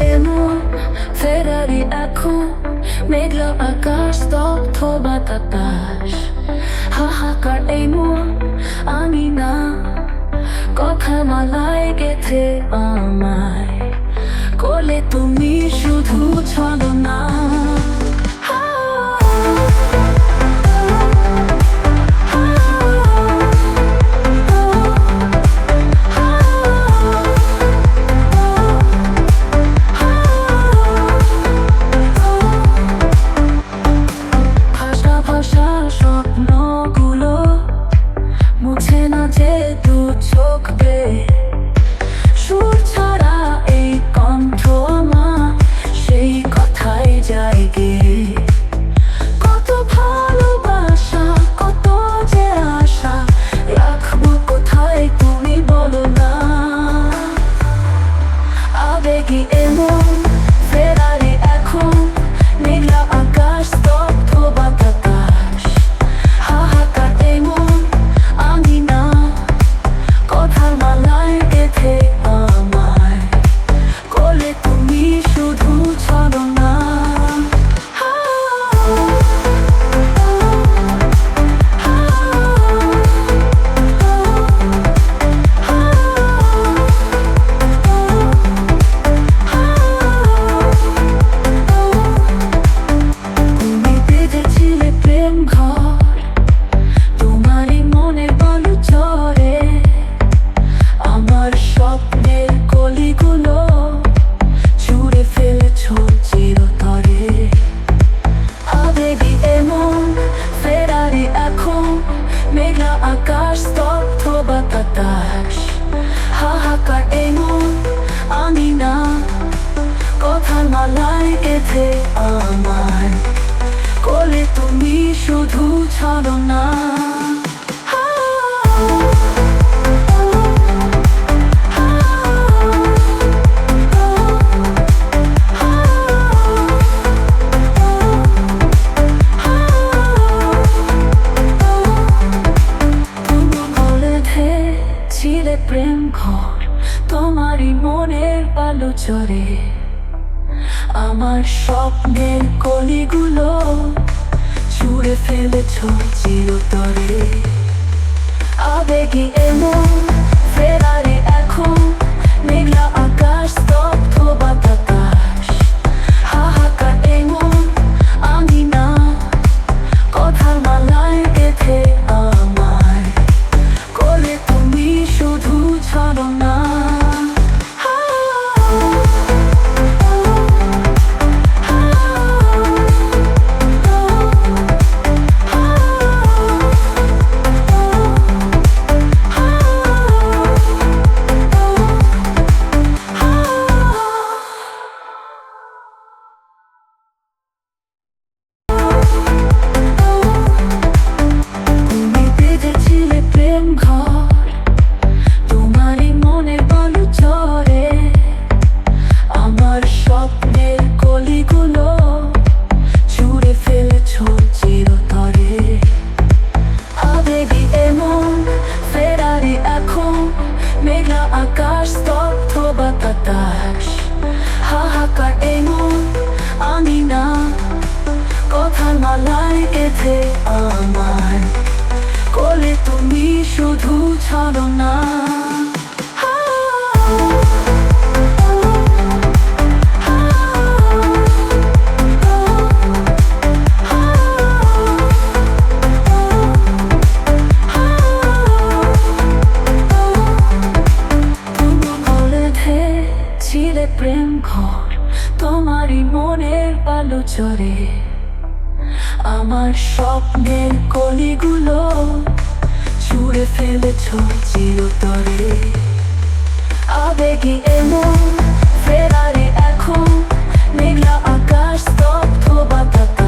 এমন ফেরারি এখন, মেঘলা আকাশ, স্তব্ধ বাতাস। হাহাকার এই মন, আমি না। কথা মালায় গেথে আমায়। কোলে তুমি শুধু চলো মালায় আমার। কোলে তুমি শুধু ছাড়ো না। প্রেম ঘর। তোমারই মনের বালু চরে আমার স্বপ্নের কলিগুলো ছুঁড়ে ফেলেছ চিরতরে। আবেগী এমন আকাশ স্তব্ধ বাতাস হাহাকার এমন আমি না কথার মালায় গেথে আমার কোলে তুমি শুধু ছাড়ো না ছিলে প্রেম তোমারই মনের পালো চরে আমার স্বপ্নের কলিগুলো ছুঁড়ে ফেলেছ চিরতরে। আবেগে এমন, ফেরারে এখন, মেঘলা আকাশ, স্তব্ধ বাতাকা